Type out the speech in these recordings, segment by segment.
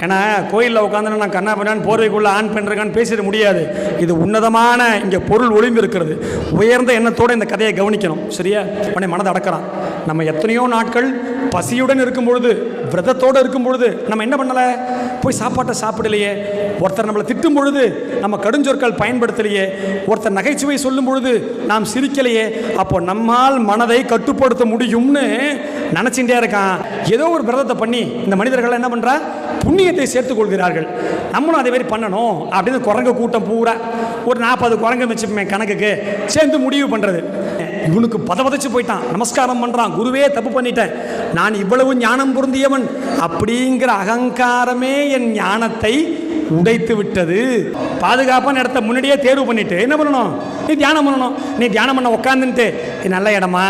ஏன்னா கோயிலில் உட்காந்து நான் கண்ணா பண்ணான் போர்வைக்குள்ளே ஆன் பெண் பேசிட முடியாது. இது உன்னதமான இங்கே பொருள் ஒளிந்து இருக்கிறது. உயர்ந்த எண்ணத்தோடு இந்த கதையை கவனிக்கணும். சரியா? உடனே மனதை அடக்கிறான். நம்ம எத்தனையோ நாட்கள் பசியுடன் இருக்கும் பொழுது விரதத்தோடு இருக்கும் பொழுது நம்ம என்ன பண்ணலை? போய் சாப்பாட்டை சாப்பிடலையே. ஒருத்தர் நம்மளை திட்டும் பொழுது நம்ம கடுஞ்சொற்கள் பயன்படுத்தலையே. ஒருத்தர் நகைச்சுவை சொல்லும் பொழுது நாம் சிரிக்கலையே. அப்போ நம்மால் மனதை கட்டுப்படுத்த முடியும்னு நினச்சிட்டே இருக்கான். ஏதோ ஒரு விரதத்தை பண்ணி இந்த மனிதர்கள் என்ன பண்ணுறா புண்ணியத்தை சேர்த்துக் கொள்கிறார்கள். நம்மளும் அதே மாதிரி பண்ணணும் அப்படின்னு குரங்கு கூட்டம் பூரா ஒரு நாற்பது குரங்கு வச்சுப்போமே கணக்குக்கு சேர்ந்து முடிவு பண்ணுறது இவனுக்கு பதவதைச்சு போயிட்டான். நமஸ்காரம் பண்ணுறான் குருவே தப்பு பண்ணிட்டேன் நான் இவ்வளவு ஞானம் பொருந்தியவன் அப்படிங்கிற அகங்காரமே என் ஞானத்தை உடைத்து விட்டது. பாதுகாப்பான இடத்த முன்னாடியே தேர்வு பண்ணிட்டு என்ன பண்ணணும்? நீ தியானம் பண்ணணும். நீ தியானம் பண்ண உட்காந்துன்ட்டு நல்ல இடமா?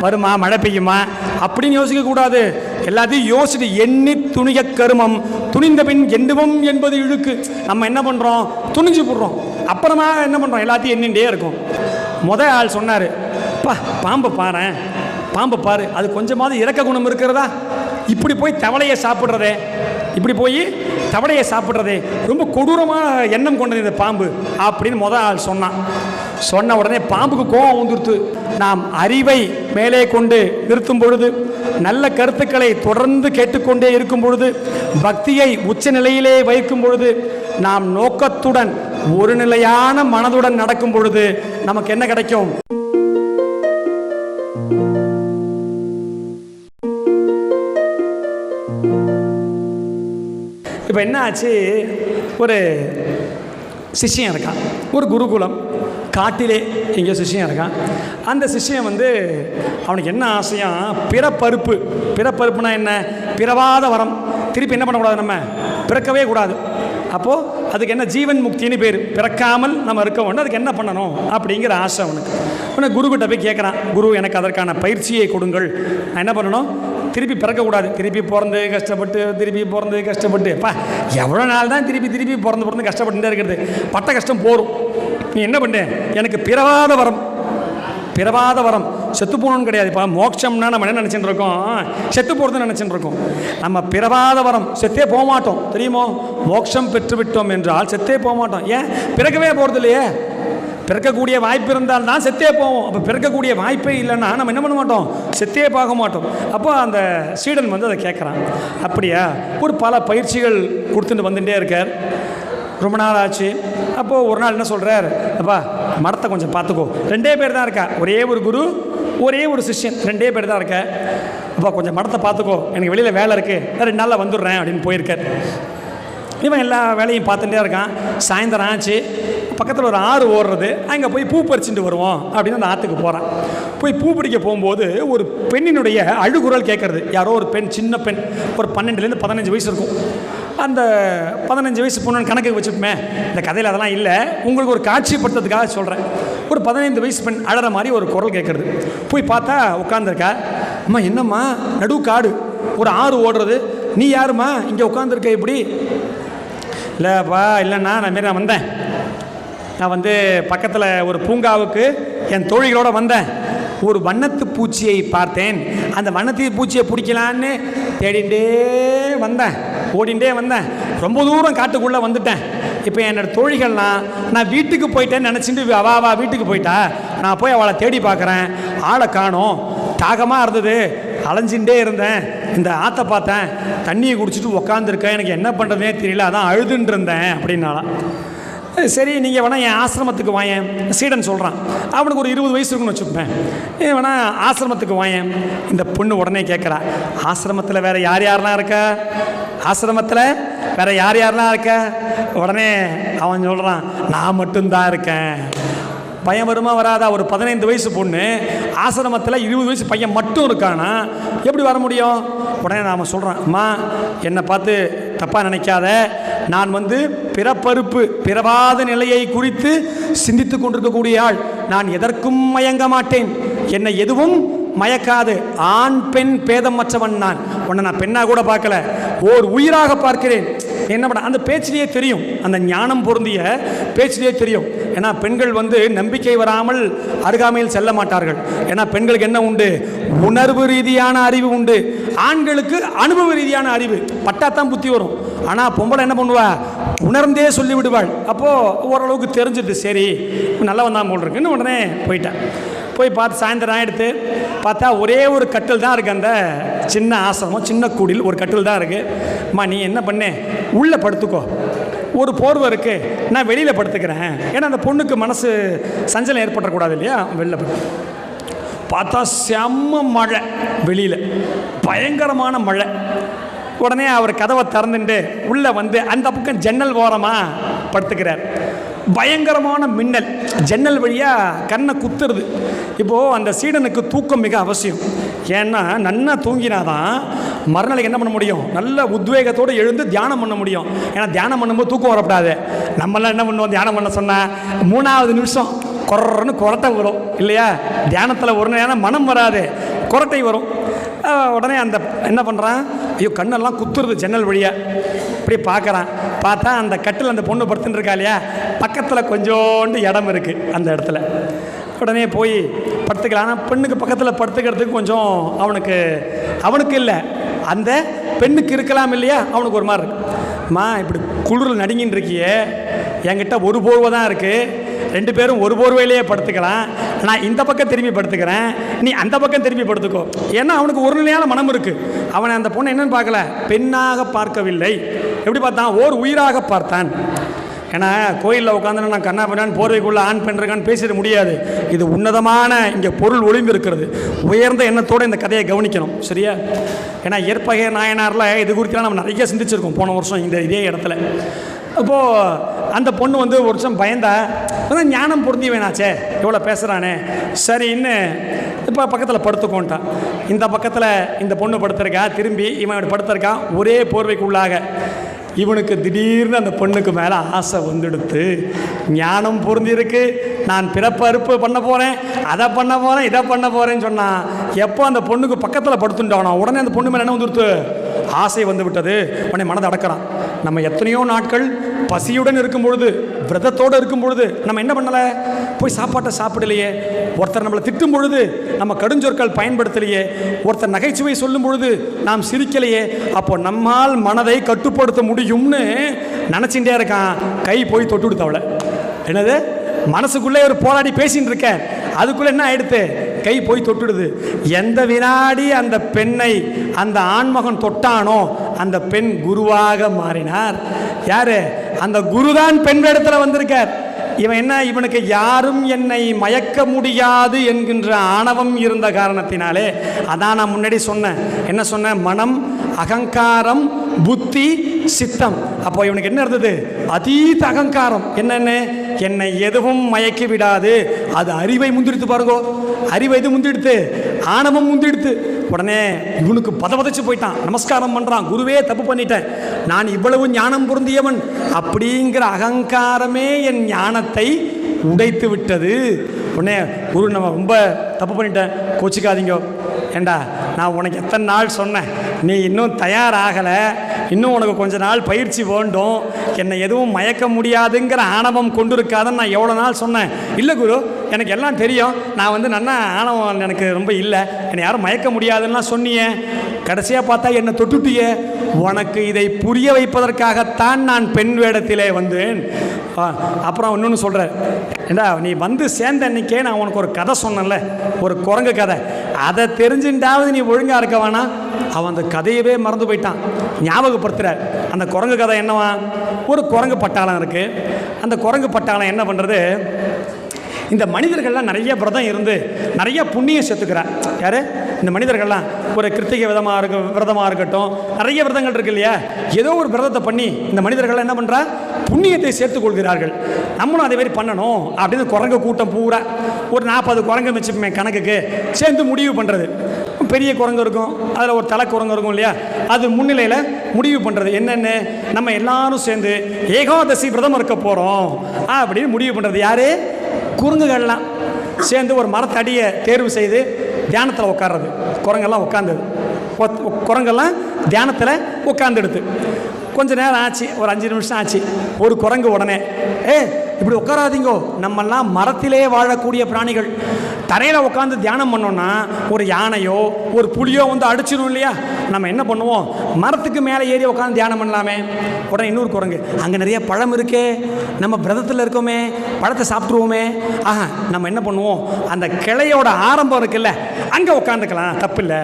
வருமா? மழை பெய்யுமா? அப்படின்னு யோசிக்க கூடாது. எல்லாத்தையும் யோசிச்சு எண்ணி துணிய கருமம். துணிந்த பின் எண்டுவம் என்பது இழுக்கு. நம்ம என்ன பண்ணுறோம் துணிஞ்சு போடுறோம். அப்புறமா என்ன பண்ணுறோம் எல்லாத்தையும் எண்ணிண்டே இருக்கும். முத ஆள் சொன்னார் பா பாம்பை பாரு பாம்பை பாரு. அது கொஞ்சமாவது இறக்க குணம் இருக்கிறதா? இப்படி போய் தவளையை சாப்பிட்றதே இப்படி போய் தவளையை சாப்பிட்றதே ரொம்ப கொடூரமான எண்ணம் கொண்டது இந்த பாம்பு அப்படின்னு முத ஆள் சொன்னான். சொன்ன உடனே பாம்புக்கு கோபம் வந்துருத்து. நாம் அறிவை மேலே கொண்டு நிறுத்தும் பொழுது நல்ல கருத்துக்களை தொடர்ந்து கேட்டுக்கொண்டே இருக்கும் பொழுது பக்தியை உச்ச நிலையிலே வைக்கும் பொழுது நாம் நோக்கத்துடன் ஒரு நிலையான மனதுடன் நடக்கும் பொழுது நமக்கு என்ன கிடைக்கும்? இப்போ என்ன ஆச்சு ஒரு சிஷ்யன் இருக்கான். ஒரு குருகுலம். காட்டிலே எங்கேயோ சிஷ்யம் இருக்கான். அந்த சிஷ்யம் வந்து அவனுக்கு என்ன ஆசையா? பிறப்பருப்பு. பிறப்பருப்புனா என்ன? பிறவாத வரம். திருப்பி என்ன பண்ணக்கூடாது நம்ம? பிறக்கவே கூடாது. அப்போது அதுக்கு என்ன ஜீவன் முக்தின்னு பேர். பிறக்காமல் நம்ம இருக்க ஒன்று அதுக்கு என்ன பண்ணணும்? அப்படிங்கிற ஆசை அவனுக்கு. உடனே குருக்கிட்ட போய் கேட்குறான் குரு எனக்கு அதற்கான பயிற்சியை கொடுங்கள். நான் என்ன பண்ணணும்? திருப்பி பிறக்கக்கூடாது. திருப்பி பிறந்து கஷ்டப்பட்டு திருப்பி பிறந்து கஷ்டப்பட்டு. பா எவ்வளோ நாள் தான் திருப்பி திருப்பி பிறந்து பிறந்து கஷ்டப்பட்டுட்டே இருக்கிறது. பட்ட கஷ்டம் போகும் நீ என்ன பண்ண? எனக்கு பிறவாத வரம். பிறவாத வரம். செத்து போகணும்னு கிடையாதுப்பா மோட்சம்னா நம்ம என்ன நினச்சிட்டு இருக்கோம் செத்து போகிறதுன்னு நினச்சிட்டு இருக்கோம் நம்ம பிறவாத வரம். செத்தே போக மாட்டோம். தெரியுமோ? மோட்சம் பெற்று விட்டோம் என்றால் செத்தே போக மாட்டோம். ஏன்? பிறக்கவே போகிறது இல்லையே. பிறக்கக்கூடிய வாய்ப்பு இருந்தால் தான் செத்தே போவோம். அப்போ பிறக்கக்கூடிய வாய்ப்பே இல்லைன்னா நம்ம என்ன பண்ண மாட்டோம்? செத்தே பார்க்க மாட்டோம். அப்போ அந்த சீடன் வந்து அதை கேட்குறான் அப்படியா? ஒரு பல பயிற்சிகள் கொடுத்துட்டு வந்துட்டே இருக்கார். ரொம்ப நாள் ஆச்சு. அப்போது ஒரு நாள் என்ன சொல்கிறார் அப்பா மரத்தை கொஞ்சம் பார்த்துக்கோ. ரெண்டே பேர் தான் இருக்கா. ஒரே ஒரு குரு ஒரே ஒரு சிஷ்யன். ரெண்டே பேர் தான் இருக்க. அப்பா கொஞ்சம் மரத்தை பார்த்துக்கோ. எனக்கு வெளியில் வேலை இருக்குது நான் ரெண்டு நாளில் வந்துடுறேன் அப்படின்னு போயிருக்கார். இவன் எல்லா வேலையும் பார்த்துட்டே இருக்கான். சாயந்தரம் ஆச்சு. பக்கத்தில் ஒரு ஆறு ஓடுறது. அங்கே போய் பூ பறிச்சுட்டு வருவோம் அப்படின்னு அந்த ஆற்றுக்கு போகிறான் போய் பூ பிடிக்க போகும்போது ஒரு பெண்ணினுடைய அழுகுரல் கேட்குறது யாரோ ஒரு பெண் சின்ன பெண். ஒரு பன்னெண்டுலேருந்து பதினஞ்சு வயசு இருக்கும். அந்த பதினஞ்சு வயசு பொண்ணு கணக்கு வச்சுப்போமே. இந்த கதையில் அதெல்லாம் இல்லை. உங்களுக்கு ஒரு காட்சிப்படுத்துறதுக்காக சொல்கிறேன் ஒரு பதினைந்து வயசு பெண் அழற மாதிரி ஒரு குரல் கேட்குறது போய் பார்த்தா உட்காந்துருக்கா அம்மா என்னம்மா? நடு காடு. ஒரு ஆறு ஓடுறது. நீ யாரும்மா? இங்கே உட்காந்துருக்க இப்படி. இல்லைப்பா இல்லைண்ணா நான் மாரி நான் வந்தேன். நான் வந்து பக்கத்தில் ஒரு பூங்காவுக்கு என் தோழிகளோடு வந்தேன். ஒரு வண்ணத்து பூச்சியை பார்த்தேன். அந்த வண்ணத்து பூச்சியை பிடிக்கலான்னு தேடிண்டே வந்தேன். ஓடிண்டே வந்தேன். ரொம்ப தூரம் காட்டுக்குள்ளே வந்துட்டேன். இப்போ என்னோடய தோழிகள்லாம் நான் வீட்டுக்கு போயிட்டேன்னு நினச்சிட்டு அவா வா வீட்டுக்கு போயிட்டா? நான் போய் அவளை தேடி பார்க்குறேன் ஆளை காணோம். தாகமாக இருந்தது. அலைஞ்சுட்டே இருந்தேன். இந்த ஆற்றை பார்த்தேன். தண்ணியை குடிச்சிட்டு உக்காந்துருக்கேன். எனக்கு என்ன பண்ணுறதுனே தெரியல. அதான் அழுதுன்னு இருந்தேன். அப்படின்னாலாம் சரி நீங்கள் வேணால் என் ஆசிரமத்துக்கு வாயேன். சீடன் சொல்கிறான் அவனுக்கு ஒரு இருபது வயசு இருக்குன்னு வச்சுப்பேன் ஏன் வேணா ஆசிரமத்துக்கு வாயேன். இந்த பொண்ணு உடனே கேட்குறா ஆசிரமத்தில் வேறு யார் யாரெலாம் இருக்கா? ஆசிரமத்தில் வேறு யார் யாரெலாம் இருக்க? உடனே அவன் சொல்கிறான் நான் மட்டும்தான் இருக்கேன். பையன் வருமா வராதா? ஒரு பதினைந்து வயசு பொண்ணு ஆசிரமத்தில் இருபது வயசு பையன் மட்டும் இருக்கானா? எப்படி வர முடியும்? உடனே நாம் சொல்கிறான் அம்மா என்னை பார்த்து தப்பாக நினைக்காத. நான் வந்து பிறப்பறுப்பு பிறவாத நிலையை குறித்து சிந்தித்து கொண்டிருக்கக்கூடிய ஆள். நான் எதற்கும் மயங்க மாட்டேன். என்னை எதுவும் மயக்காது. ஆண் பெண் பேதமற்றவன் நான். உன்னை நான் பெண்ணாக கூட பார்க்கல. ஓர் உயிராக பார்க்கிறேன். என்ன பண்ண அந்த பேச்சிலேயே தெரியும். அந்த ஞானம் பொருந்திய பேச்சிலேயே தெரியும். ஏன்னா பெண்கள் வந்து நம்பிக்கை வராமல் அருகாமையில் செல்ல மாட்டார்கள். ஏன்னா பெண்களுக்கு என்ன உண்டு? உணர்வு ரீதியான அறிவு உண்டு. ஆண்களுக்கு அனுபவ ரீதியான அறிவு. பட்டாத்தான் புத்தி வரும். ஆனால் பொம்பளை என்ன பண்ணுவா? உணர்ந்தே சொல்லி விடுவாள் அப்போது ஓரளவுக்கு தெரிஞ்சிட்டு சரி நல்லா வந்தான் போல் இருக்குன்னு உடனே போயிட்டேன் போய் பார்த்து சாயந்தரம் எடுத்து பார்த்தா ஒரே ஒரு கட்டில் தான் இருக்குது அந்த சின்ன ஆசிரமம் சின்ன குடில் ஒரு கட்டில் தான் இருக்குது அம்மா நீ என்ன பண்ணு? உள்ளே படுத்துக்கோ. ஒரு போர்வை இருக்கு. நான் வெளியில் படுத்துக்கிறேன். ஏன்னா அந்த பொண்ணுக்கு மனசு சஞ்சலம் ஏற்படக்கூடாது இல்லையா? வெளில படுத்து. பார்த்தா செம்ம மழை வெளியில். பயங்கரமான மழை. உடனே அவர் கதவை திறந்துட்டு உள்ளே வந்து அந்த பக்கம் ஜன்னல் ஓரமாக படுத்துக்கிறார். பயங்கரமான மின்னல். ஜன்னல் வழியாக கண்ணை குத்துறது. இப்போது அந்த சீடனுக்கு தூக்கம் மிக அவசியம். ஏன்னா நன்னா தூங்கினாதான் மறுநாளைக்கு என்ன பண்ண முடியும்? நல்ல உத்வேகத்தோடு எழுந்து தியானம் பண்ண முடியும். ஏன்னா தியானம் பண்ணும்போது தூக்கம் வரக்கூடாது நம்மளாம் என்ன பண்ணுவோம்? தியானம் பண்ண சொன்னால் மூணாவது நிமிஷம் குரன்னு கொரட்டை வரும் இல்லையா? தியானத்தில் ஒரு நேரம் மனம் வராது கொரட்டை வரும். உடனே அந்த என்ன பண்ணுறான் ஐயோ கண்ணெல்லாம் குத்துறது ஜன்னல் வழியாக இப்படி பார்க்குறான். பார்த்தா அந்த கட்டில் அந்த பொண்ணு படுத்துன்னு இருக்கா இல்லையா? பக்கத்தில் கொஞ்சோண்டு இடம் இருக்குது அந்த இடத்துல. உடனே போய் படுத்துக்கலாம் ஆனால் பெண்ணுக்கு பக்கத்தில் படுத்துக்கிறதுக்கு கொஞ்சம் அவனுக்கு அவனுக்கு இல்லை. அந்த பெண்ணுக்கு இருக்கலாம் இல்லையா? அவனுக்கு ஒரு மாதிரி இருக்குமா இப்படி குளிரில் நடுங்கின்னு இருக்கியே. என்கிட்ட ஒரு போர்வை தான் இருக்குது ரெண்டு பேரும் ஒரு போர்வையிலேயே படுத்துக்கலாம். நான் இந்த பக்கம் திரும்பி படுத்துக்கிறேன். நீ அந்த பக்கம் திரும்பி படுத்துக்கோ. ஏன்னா அவனுக்கு ஒரு நிலையான மனம் இருக்குது அவனை அந்த பொண்ணை என்னன்னு பார்க்கல. பெண்ணாக பார்க்கவில்லை. எப்படி பார்த்தான்? ஓர் உயிராக பார்த்தான். ஏன்னா கோயிலில் உட்காந்து நான் கண்ணா பண்ணான் போர்வைக்குள்ளே ஆண் பண்ணுறேங்கன்னு பேசிட முடியாது. இது உன்னதமான இங்கே பொருள் ஒளிந்து இருக்கிறது. உயர்ந்த எண்ணத்தோடு இந்த கதையை கவனிக்கணும். சரியா? ஏன்னா இயற்பகை நாயனாரில் இது குறித்துலாம் நம்ம நிறைய சிந்திச்சிருக்கோம். போன வருஷம் இந்த இதே இடத்துல. அப்போது அந்த பொண்ணு வந்து ஒரு வருஷம் பயந்தா அதான் ஞானம் பொருந்தி வேணாச்சே இவ்வளோ பேசுகிறானே சரின்னு இப்போ பக்கத்தில் படுத்துக்கோன்ட்டான் இந்த பக்கத்தில் இந்த பொண்ணு படுத்திருக்கா திரும்பி இவன் படுத்திருக்கான் ஒரே போர்வைக்குள்ளாக. இவனுக்கு திடீர்னு அந்த பொண்ணுக்கு மேலே ஆசை வந்துடுத்து. ஞானம் பொருந்திருக்கு நான் பிறப்பறுப்பு பண்ண போகிறேன் அதை பண்ண போகிறேன் இதை பண்ண போகிறேன்னு சொன்னான் எப்போ அந்த பொண்ணுக்கு பக்கத்தில் படுத்துட்டானோ உடனே அந்த பொண்ணு மேலே என்ன வந்துடுத்து? ஆசை வந்து விட்டது உடனே மனதை அடக்கிறான். நம்ம எத்தனையோ நாட்கள் பசியுடன் இருக்கும் பொழுது விரதத்தோடு இருக்கும் பொழுது நம்ம என்ன பண்ணலை? போய் சாப்பாட்டை சாப்பிடலையே. ஒருத்தர் நம்மளை திட்டும் பொழுது நம்ம கடுஞ்சொற்கள் பயன்படுத்தலையே. ஒருத்தர் நகைச்சுவை சொல்லும் பொழுது நாம் சிரிக்கலையே. அப்போ நம்மால் மனதை கட்டுப்படுத்த முடியும்னு நினச்சிட்டே இருக்கான். கை போய் தொட்டு கொடுத்தவளை என்னது? மனசுக்குள்ளே ஒரு போராடி பேசின்னு இருக்கேன். அதுக்குள்ளே என்ன ஆயிடுத்து? கை போய் தொட்டுடுது. எந்த வினாடி அந்த பெண்ணை அந்த ஆண்மகன் தொட்டானோ அந்த பெண் குருவாக மாறினார். யாரு? அந்த குருதான் பெண் இடத்துல வந்திருக்கார். இவன் என்ன? இவனுக்கு யாரும் என்னை மயக்க முடியாது என்கின்ற ஆணவம் இருந்த காரணத்தினாலே அதான் நான் முன்னாடி சொன்னேன். என்ன சொன்னேன்? மனம் அகங்காரம் புத்தி சித்தம். அப்போ இவனுக்கு என்ன இருந்தது? அதீத அகங்காரம். என்னென்ன? என்னை எதுவும் மயக்கி விடாது. அது அறிவை முந்திடுத்து பாருங்கோ. அறிவை இது முந்திடுத்து? ஆணவம் முந்திடுத்து. உடனே இவனுக்கு பதபதச்சு போயிட்டான். நமஸ்காரம் பண்ணுறான் குருவே தப்பு பண்ணிட்டேன். நான் இவ்வளவு ஞானம் பொருந்தியவன். அப்படிங்கிற அகங்காரமே என் ஞானத்தை உடைத்து விட்டது. உடனே குரு நம்ம ரொம்ப தப்பு பண்ணிட்டேன். கோச்சிக்காதீங்க. ஏண்டா நான் உனக்கு எத்தனை நாள் சொன்னேன். நீ இன்னும் தயாராகலை. இன்னும் உனக்கு கொஞ்ச நாள் பயிற்சி வேண்டும். என்னை எதுவும் மயக்க முடியாதுங்கிற ஆணவம் கொண்டு இருக்காதுன்னு நான் எவ்வளோ நாள் சொன்னேன். இல்லை குரு எனக்கு எல்லாம் தெரியும். நான் வந்து நன்னா ஆணவம் எனக்கு ரொம்ப இல்லை. என்னை யாரும் மயக்க முடியாதுன்னா சொன்னியே. கடைசியாக பார்த்தா என்னை தொட்டுட்டியே. உனக்கு இதை புரிய வைப்பதற்காகத்தான் நான் பெண் வேடத்திலே வந்தேன். அப்புறம் இன்னொன்று சொல்கிறேன் ஏண்டா நீ வந்து சேர்ந்த அன்னைக்கே நான் உனக்கு ஒரு கதை சொன்னேன்ல. ஒரு குரங்கு கதை. அதை தெரிஞ்சுட்டாவது நீ ஒழுங்காக இருக்க வேணாம். அவன் அந்த கதையவே மறந்து போயிட்டான். ஞாபகப்படுத்துகிற அந்த குரங்கு கதை என்னவா? ஒரு குரங்கு பட்டாளம் இருக்குது அந்த குரங்கு பட்டாளம் என்ன பண்ணுறது இந்த மனிதர்கள்லாம் நிறைய விரதம் இருந்து நிறைய புண்ணியம் சேர்த்துக்கிறா யார்? இந்த மனிதர்கள்லாம் ஒரு கிருத்திகை விதமாக இருக்க விரதமாக இருக்கட்டும் நிறைய விரதங்கள் இருக்கு இல்லையா? ஏதோ ஒரு விரதத்தை பண்ணி இந்த மனிதர்கள்லாம் என்ன பண்ணுறா புண்ணியத்தை சேர்த்துக் கொள்கிறார்கள். நம்மளும் அதே மாதிரி பண்ணணும் அப்படின்னு குரங்கு கூட்டம் பூரா ஒரு நாற்பது குரங்கு வச்சுப்போமே கணக்குக்கு சேர்ந்து முடிவு பண்ணுறது பெரிய குரங்கு இருக்கும் அதில் ஒரு தலை குரங்கு இருக்கும் இல்லையா? அது முன்னிலையில் முடிவு பண்ணுறது என்னென்ன நம்ம எல்லாரும் சேர்ந்து ஏகாதசி விரதம் இருக்க போகிறோம் அப்படின்னு முடிவு பண்ணுறது யார்? குரங்குகள்லாம் சேர்ந்து ஒரு மரத்தடியை தேர்வு செய்து தியானத்தில் உட்கார்றது குரங்கெல்லாம் உட்காந்தது ஒத்- குரங்கெல்லாம் தியானத்தில் உட்காந்துடுது கொஞ்ச நேரம் ஆச்சு ஒரு அஞ்சு நிமிஷம் ஆச்சு. ஒரு குரங்கு உடனே ஏ இப்படி உட்காராதீங்கோ. நம்மெல்லாம் மரத்திலே வாழக்கூடிய பிராணிகள். தரையில் உட்காந்து தியானம் பண்ணோன்னா ஒரு யானையோ ஒரு புளியோ வந்து அடிச்சிடும் இல்லையா? நம்ம என்ன பண்ணுவோம்? மரத்துக்கு மேலே ஏறி உட்காந்து தியானம் பண்ணலாமே. உடனே இன்னொரு குரங்கு அங்கே நிறைய பழம் இருக்கே. நம்ம விரதத்தில் இருக்கோமே. பழத்தை சாப்பிட்ருவோமே ஆஹா நம்ம என்ன பண்ணுவோம்? அந்த கிளையோட ஆரம்பம் இருக்குல்ல அங்கே உட்காந்துக்கலாம் தப்பில்லை.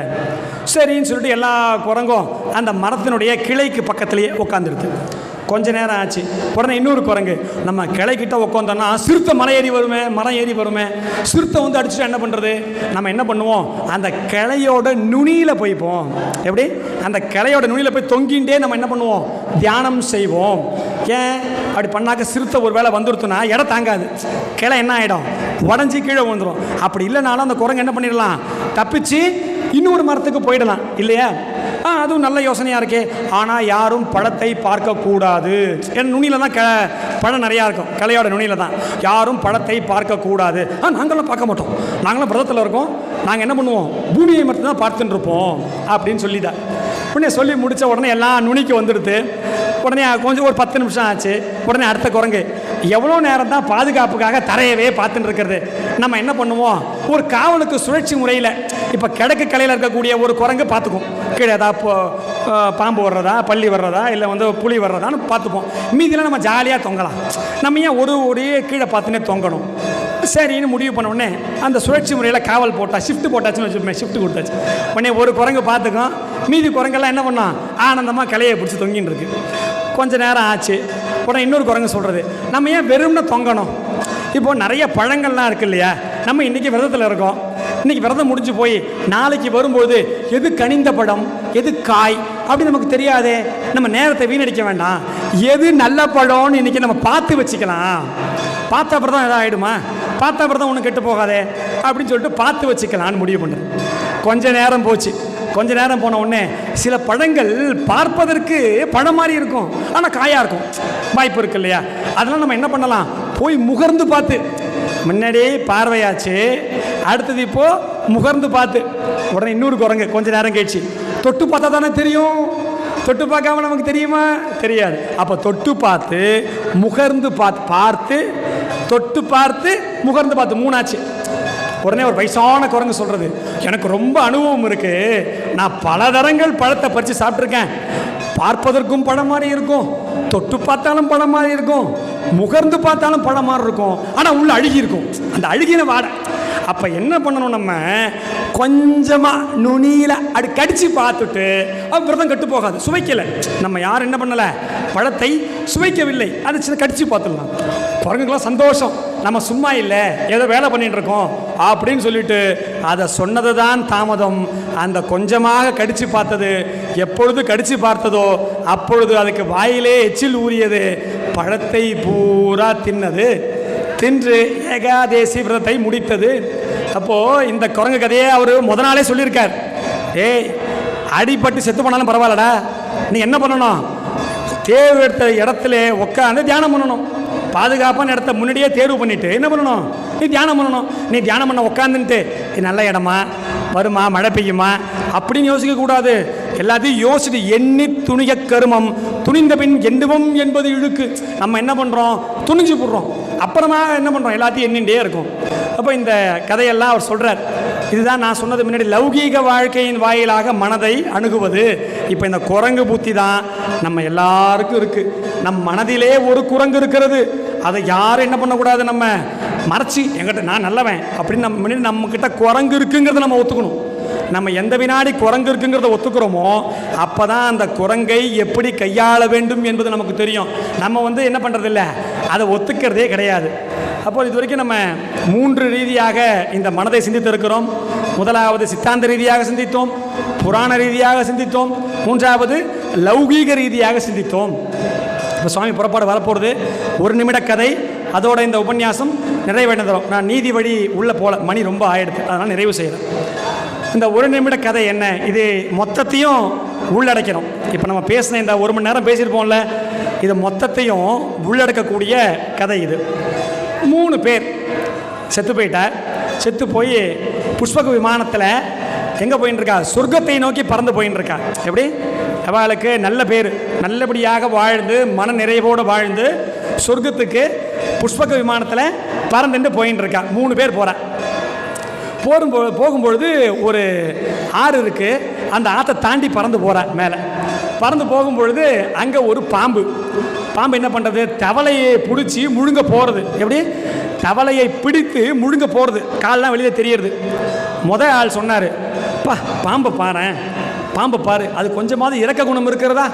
சரின்னு சொல்லிட்டு எல்லா குரங்கும் அந்த மரத்தினுடைய கிளைக்கு பக்கத்துலேயே உட்காந்துருது கொஞ்ச நேரம் ஆச்சு. உடனே இன்னொரு குரங்கு. நம்ம கிளைக்கிட்ட உட்காந்தோன்னா சிறுத்தை மலை ஏறி வருமே மரம் ஏறி வருமே. சிறுத்தை வந்து அடிச்சுட்டு என்ன பண்ணுறது நம்ம என்ன பண்ணுவோம்? அந்த கிளையோட நுனியில் போய்ப்போம் எப்படி? அந்த கிளையோட நுனியில் போய் தொங்கின்றே நம்ம என்ன பண்ணுவோம்? தியானம் செய்வோம். ஏன்? அப்படி பண்ணாக்க சிறுத்தை ஒரு வேளை வந்துருத்துனா இடம் தாங்காது. கிளை என்ன ஆகிடும் உடஞ்சி கீழே விழுந்துடும் அப்படி இல்லைனாலும் அந்த குரங்கு என்ன பண்ணிடலாம்? தப்பிச்சு இன்னொரு மரத்துக்கு போயிடலாம். இல்லையா? அதுவும் நல்ல யோசனையாக இருக்கே. ஆனால் யாரும் பழத்தை பார்க்கக்கூடாது. என் நுனியில் தான் க பழம் நிறையா இருக்கும். கலையோட நுனியில் தான். யாரும் பழத்தை பார்க்கக்கூடாது. ஆ நாங்களும் பார்க்க மாட்டோம். நாங்களும் பிரதத்தில் இருக்கோம். நாங்கள் என்ன பண்ணுவோம்? பூமியை மட்டும்தான் பார்த்துட்டு இருப்போம். அப்படின்னு சொல்லிட்டேன் உடனே சொல்லி முடித்த உடனே எல்லாம் நுனிக்கு வந்துடுது. உடனே கொஞ்சம் ஒரு பத்து நிமிஷம் ஆச்சு. உடனே அடுத்த குரங்கு. எவ்வளோ நேரம் தான் பாதுகாப்புக்காக தரையவே பார்த்துட்டு இருக்கிறது. நம்ம என்ன பண்ணுவோம்? ஒரு காவலுக்கு சுழற்சி முறையில் இப்போ கிழக்கு கலையில் இருக்கக்கூடிய ஒரு குரங்கு பார்த்துக்கும் கீழே ஏதாவது பாம்பு வர்றதா பள்ளி வர்றதா இல்லை வந்து புலி வர்றதான்னு பார்த்துப்போம் மீதிலாம் நம்ம ஜாலியாக தொங்கலாம். நம்ம ஏன் ஒரு ஒரே கீழே பார்த்துனே தொங்கணும்? சரின்னு முடிவு பண்ண உடனே அந்த சுழற்சி முறையில் காவல் போட்டா ஷிஃப்ட் போட்டாச்சுன்னு வச்சுப்போம் ஷிஃப்ட் கொடுத்தாச்சு. உடனே ஒரு குரங்கு பார்த்துக்கும். மீதி குரங்கெல்லாம் என்ன பண்ணோம் ஆனந்தமாக கலையை பிடிச்சி தொங்கின்னு இருக்கு. கொஞ்சம் நேரம் ஆச்சு. உடனே இன்னொரு குரங்கு சொல்கிறது நம்ம ஏன் வெறும்னு தொங்கணும்? இப்போ நிறைய பழங்கள்லாம் இருக்கு இல்லையா? நம்ம இன்றைக்கி விரதத்தில் இருக்கோம். இன்றைக்கி விரதம் முடிஞ்சு போய் நாளைக்கு வரும்போது எது கனிந்த படம் எது காய் அப்படி நமக்கு தெரியாதே? நம்ம நேரத்தை வீணடிக்க வேண்டாம். எது நல்ல பழம்னு இன்றைக்கி நம்ம பார்த்து வச்சுக்கலாம். பார்த்த அப்புறம் தான் எதாவது ஆகிடுமா பார்த்த அப்புறம் தான் ஒன்றும் கெட்டு போகாதே? அப்படின்னு சொல்லிட்டு பார்த்து வச்சுக்கலான்னு முடிவு பண்ணுறேன் கொஞ்ச நேரம் போச்சு. கொஞ்ச நேரம் போன உடனே சில பழங்கள் பார்ப்பதற்கு பழம் மாதிரி இருக்கும். ஆனால் காயாக இருக்கும். வாய்ப்பு இருக்கு இல்லையா? அதெல்லாம் நம்ம என்ன பண்ணலாம்? போய் முகர்ந்து பார்த்து. முன்னாடியே பார்வையாச்சு. அடுத்தது இப்போ முகர்ந்து பார்த்து. உடனே இன்னொரு குரங்கு. கொஞ்ச நேரம் கழிச்சு. தொட்டு பார்த்தா தானே தெரியும்? தொட்டு பார்க்காம நமக்கு தெரியுமா? தெரியாது. அப்போ தொட்டு பார்த்து முகர்ந்து பார்த்து பார்த்து தொட்டு பார்த்து முகர்ந்து பார்த்து. மூணாச்சு. உடனே ஒரு வயசான குரங்கு சொல்கிறது எனக்கு ரொம்ப அனுபவம் இருக்குது நான் பல தரங்கள் பழத்தை பறித்து சாப்பிட்ருக்கேன் பார்ப்பதற்கும் பழம் மாதிரி இருக்கும். தொட்டு பார்த்தாலும் பழம் மாதிரி இருக்கும். முகர்ந்து பார்த்தாலும் பழம் மாதிரி இருக்கும். ஆனால் உள்ள அழுகி இருக்கும். அந்த அழுகின வாடை. அப்போ என்ன பண்ணணும் நம்ம? கொஞ்சமாக நுனியில் அடி கடித்து பார்த்துட்டு அது விரதம் கட்டு போகாது. சுவைக்கலை. நம்ம யாரும் என்ன பண்ணலை? பழத்தை சுவைக்கவில்லை. அதை சின்ன கடித்து பார்த்துடலாம். குரங்குக்கெல்லாம் சந்தோஷம். நம்ம சும்மா இல்லை ஏதோ வேலை பண்ணிட்டு இருக்கோம் அப்படின்னு சொல்லிட்டு அதை சொன்னது தான் தாமதம். அந்த கொஞ்சமாக கடிச்சு பார்த்தது எப்பொழுது கடிச்சு பார்த்ததோ அப்பொழுது அதுக்கு வாயிலே எச்சில் ஊறியது. பழத்தை பூரா தின்னது. தின்று ஏகாதேசி விரதத்தை முடித்தது. அப்போது இந்த குரங்கு கதையை அவர் முத நாளே சொல்லியிருக்கார். ஏய் அடிபட்டு செத்து போனாலும் பரவாயில்லடா. நீ என்ன பண்ணணும்? தேர்வு எடுத்த இடத்துல உட்காந்து தியானம் பண்ணணும். பாதுகாப்பான இடத்த முன்னாடியே தேர்வு பண்ணிட்டு என்ன பண்ணணும்? நீ தியானம் பண்ணணும். நீ தியானம் பண்ண உட்காந்துன்ட்டு இது நல்ல இடமா? வருமா? மழை பெய்யுமா? அப்படின்னு யோசிக்க கூடாது. எல்லாத்தையும் யோசிச்சு எண்ணி துணிய கருமம். துணிந்த பின் எண்ணுவம் என்பது இழுக்கு. நம்ம என்ன பண்ணுறோம் துணிஞ்சு போடுறோம். அப்புறமா என்ன பண்ணுறோம் எல்லாத்தையும் எண்ணிண்டே இருக்கும். அப்போ இந்த கதையெல்லாம் அவர் சொல்கிறார் இதுதான் நான் சொன்னது முன்னாடி லௌகீக வாழ்க்கையின் வாயிலாக மனதை அணுகுவது. இப்போ இந்த குரங்கு புத்தி தான் நம்ம எல்லாருக்கும் இருக்குது நம் மனதிலே ஒரு குரங்கு இருக்கிறது. அதை யாரும் என்ன பண்ணக்கூடாது நம்ம? மறைச்சி எங்கிட்ட நான் நல்லவன். அப்படின்னு நம்ம முன்னாடி நம்மக்கிட்ட குரங்கு இருக்குங்கிறத நம்ம ஒத்துக்கணும். நம்ம எந்த வினாடி குரங்கு இருக்குங்கிறத ஒத்துக்கிறோமோ அப்போ தான் அந்த குரங்கை எப்படி கையாள வேண்டும் என்பது நமக்கு தெரியும். நம்ம வந்து என்ன பண்ணுறதில்ல அதை ஒத்துக்கிறதே கிடையாது. அப்போ இது வரைக்கும் நம்ம மூன்று ரீதியாக இந்த மனதை சிந்தித்திருக்கிறோம். முதலாவது சித்தாந்த ரீதியாக சிந்தித்தோம் புராண ரீதியாக சிந்தித்தோம் மூன்றாவது லௌகீக ரீதியாக சிந்தித்தோம். இப்போ சுவாமி புறப்பாடு வரப்போகிறது ஒரு நிமிட கதை அதோட இந்த உபன்யாசம் நிறைவடைந்துடும் நான் நீதி வழி உள்ளே போல மணி ரொம்ப ஆயிடுது அதனால் நிறைவு செய்கிறேன் இந்த ஒரு நிமிட கதை என்ன? இது மொத்தத்தையும் உள்ளடக்கணும். இப்போ நம்ம பேசின இந்த ஒரு மணி நேரம் பேசியிருப்போம்ல இது மொத்தத்தையும் உள்ளடக்கக்கூடிய கதை இது. மூணு பேர் செத்து போயிட்டார். செத்து போய் புஷ்பக விமானத்தில் எங்கே போயின்னு இருக்கா சொர்க்கத்தை நோக்கி பறந்து போயின்னு இருக்கா எப்படி? அவளுக்கு நல்ல பேர். நல்லபடியாக வாழ்ந்து மன நிறைவோடு வாழ்ந்து சொர்க்கத்துக்கு புஷ்பக விமானத்தில் பறந்துட்டு போயின்னு இருக்கா மூணு பேர் போகிறேன் போகும்போ போகும்பொழுது ஒரு ஆறு இருக்குது அந்த ஆற்றை தாண்டி பறந்து போகிறேன் மேலே. பறந்து போகும் பொழுது அங்கே ஒரு பாம்பு. பாம்பு என்ன பண்ணுறது தவளையை பிடிச்சி முழுங்க போகிறது எப்படி? தவளையை பிடித்து முழுங்க போகிறது கால்லாம் வெளியே தெரியறது முத ஆள் சொன்னார் பா பாம்பை பாரு பாம்பை பாரு. அது கொஞ்சமாவது இறக்க குணம் இருக்கிறதா?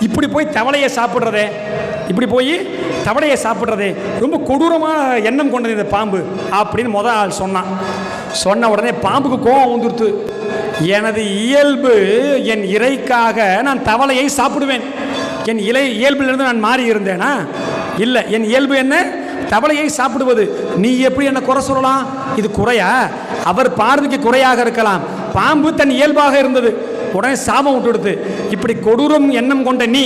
இப்படி போய் தவளையை சாப்பிட்றதே. இப்படி போய் தவளையை சாப்பிட்றதே. ரொம்ப கொடூரமாக எண்ணம் கொண்டது இந்த பாம்பு. அப்படின்னு முத ஆள் சொன்னான். சொன்ன உடனே பாம்புக்கு கோபம் வந்துடுத்து எனது இயல்பு என் இறைக்காக நான் தவளையை சாப்பிடுவேன். என் இலை இயல்பிலிருந்து நான் மாறி இருந்தேனா? இல்லை என் இயல்பு என்ன? தவளையை சாப்பிடுவது. நீ எப்படி என்ன குறை சொல்லலாம்? இது குறையா? அவர் பார்வைக்கு குறையாக இருக்கலாம். பாம்பு தன் இயல்பாக இருந்தது. உடனே சாபம் விட்டு கொடுத்து இப்படி கொடூரம் எண்ணம் கொண்ட நீ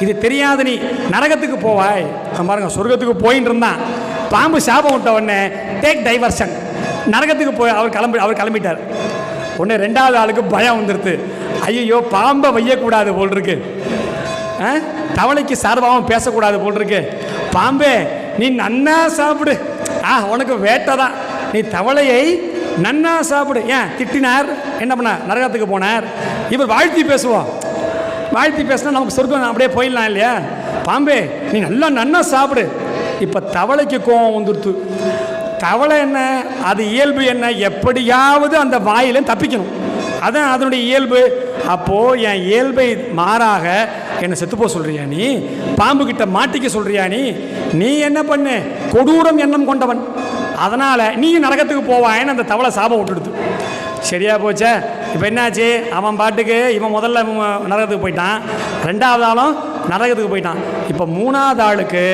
இது தெரியாத நீ நரகத்துக்கு போவாய். பாருங்க சொர்க்கத்துக்கு போயின்னு இருந்தான். பாம்பு சாபம் விட்ட உடனே டேக் டைவர்ஷன் நரகத்துக்கு போய் அவர் கிளம்பி அவர் கிளம்பிட்டார். ஒன்று ரெண்டாவது ஆளுக்கு பயம் வந்துடுது ஐயோ பாம்பை வையக்கூடாது போல் இருக்கு ஆ? தவளைக்கு சார்பாகவும் பேசக்கூடாது போல் இருக்கு பாம்பே நீ நன்னா சாப்பிடு. ஆ உனக்கு வேட்டை தான். நீ தவளையை நன்னா சாப்பிடு. ஏன்? திட்டினார். என்ன பண்ணார் நரகத்துக்கு போனார். இவர் வாழ்த்தி பேசுவோம். வாழ்த்தி பேசினா நமக்கு சொர்க்கம் அப்படியே போயிடலாம் இல்லையா? பாம்பே நீ நல்லா நன்னா சாப்பிடு. இப்போ தவளைக்கு கோவம் வந்துடுத்து தவளை என்ன? அது இயல்பு என்ன? எப்படியாவது அந்த வாயிலும் தப்பிக்கணும். அதான் அதனுடைய இயல்பு. அப்போது என் இயல்பை மாறாக என்னை செத்துப்போ சொல்கிறியா நீ? பாம்பு கிட்ட மாட்டிக்க சொல்கிறியா நீ? நீ என்ன பண்ணு? கொடூரம் எண்ணம் கொண்டவன். அதனால் நீ நரகத்துக்கு போவாயன்னு அந்த தவளை சாபம் விட்டுடுது. சரியா போச்சே? இப்போ என்னாச்சு? அவன் பாட்டுக்கு இவன் முதல்ல நரகத்துக்கு போயிட்டான். ரெண்டாவது ஆளும் நரகத்துக்கு போயிட்டான். இப்போ மூணாவது ஆளுக்கு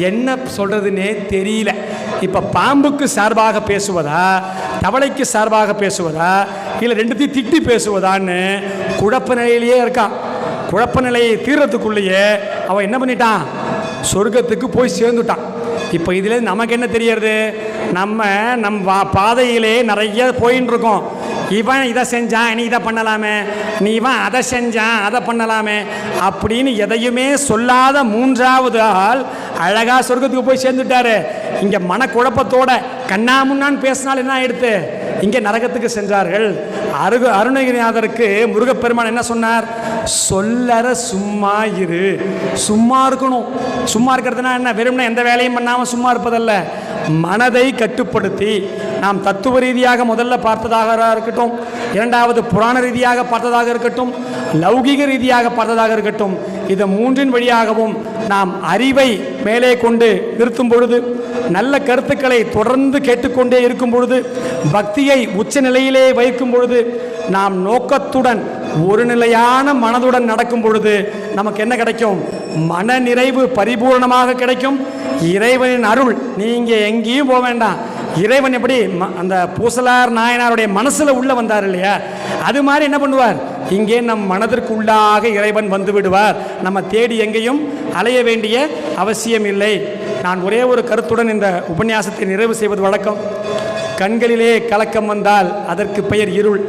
என்ன சொல்கிறதுனே தெரியல. இப்போ பாம்புக்கு சார்பாக பேசுவதா? தவளைக்கு சார்பாக பேசுவதா? இல்லை ரெண்டுத்தையும் திட்டி பேசுவதான்னு குழப்ப நிலையிலேயே இருக்கான். குழப்ப நிலையை தீர்றதுக்குள்ளேயே அவன் என்ன பண்ணிட்டான்? சொர்க்கத்துக்கு போய் சேர்ந்துட்டான். இப்போ இதில் நமக்கு என்ன தெரியறது? நம்ம நம் வா பாதையிலே நிறைய போயின்னு இருக்கோம் இவன் இதை செஞ்சான் நீ இதை பண்ணலாமே. நீ இவன் அதை செஞ்சான் அதை பண்ணலாமே. அப்படின்னு எதையுமே சொல்லாத மூன்றாவது ஆள் அழகா சொர்க்கத்துக்கு போய் சேர்ந்துட்டாரு. இங்கே மனக்குழப்பத்தோட கண்ணா முன்னான்னு பேசினால் என்ன ஆயிடுத்து? இங்கே நரகத்துக்கு சென்றார்கள். அருகு அருணகிரிநாதருக்கு முருகப்பெருமான் என்ன சொன்னார்? சொல்லற சும்மா இரு. சும்மா இருக்கணும். சும்மா இருக்கிறதுனா என்ன? வெறும்னா எந்த வேலையும் பண்ணாமல் சும்மா இருப்பதல்ல. மனதை கட்டுப்படுத்தி. நாம் தத்துவ ரீதியாக முதல்ல பார்த்ததாக இருக்கட்டும். இரண்டாவது புராண ரீதியாக பார்த்ததாக இருக்கட்டும். லௌகிக ரீதியாக பார்த்ததாக இருக்கட்டும். இது மூன்றின் வழியாகவும் நாம் அறிவை மேலே கொண்டு நிறுத்தும் பொழுது நல்ல கருத்துக்களை தொடர்ந்து கேட்டுக்கொண்டே இருக்கும் பொழுது பக்தியை உச்ச நிலையிலே வைக்கும் பொழுது நாம் நோக்கத்துடன் ஒரு நிலையான மனதுடன் நடக்கும் பொழுது நமக்கு என்ன கிடைக்கும்? மன நிறைவு பரிபூர்ணமாக கிடைக்கும். இறைவனின் அருள் நீங்கள் எங்கேயும் போக வேண்டாம். இறைவன் எப்படி ம- அந்த பூசலார் நாயனாருடைய மனசில் உள்ளே வந்தார் இல்லையா? அது மாதிரி என்ன பண்ணுவார்? இங்கே நம் மனதிற்குள்ளாக இறைவன் வந்து விடுவார் நம்ம தேடி எங்கேயும் அலைய வேண்டிய அவசியம் இல்லை. நான் ஒரே ஒரு கருத்துடன் இந்த உபன்யாசத்தை நிறைவு செய்வது வழக்கம். கண்களிலே கலக்கம் வந்தால் அதற்கு பெயர் இருள்.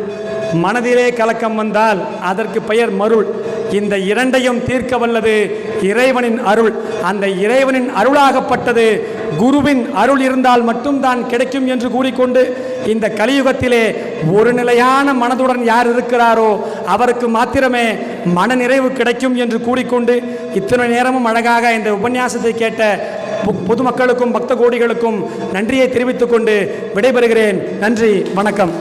மனதிலே கலக்கம் வந்தால் அதற்கு பெயர் மருள். இந்த இரண்டையும் தீர்க்க வல்லது இறைவனின் அருள். அந்த இறைவனின் அருளாகப்பட்டது குருவின் அருள் இருந்தால் மட்டும்தான் கிடைக்கும் என்று கூறிக்கொண்டு இந்த கலியுகத்திலே ஒரு நிலையான மனதுடன் யார் இருக்கிறாரோ அவருக்கு மாத்திரமே மன நிறைவு கிடைக்கும் என்று கூறிக்கொண்டு இத்தனை நேரமும் அழகாக இந்த உபன்யாசத்தை கேட்ட பொ- பொதுமக்களுக்கும் பக்த கோடிகளுக்கும் நன்றியை தெரிவித்துக் கொண்டு விடைபெறுகிறேன். நன்றி வணக்கம்.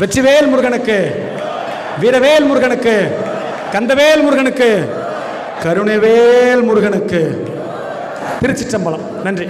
வெற்றிவேல் முருகனுக்கு வீரவேல் முருகனுக்கு கந்தவேல் முருகனுக்கு கருணைவேல் முருகனுக்கு. திருச்சிற்றம்பலம். நன்றி.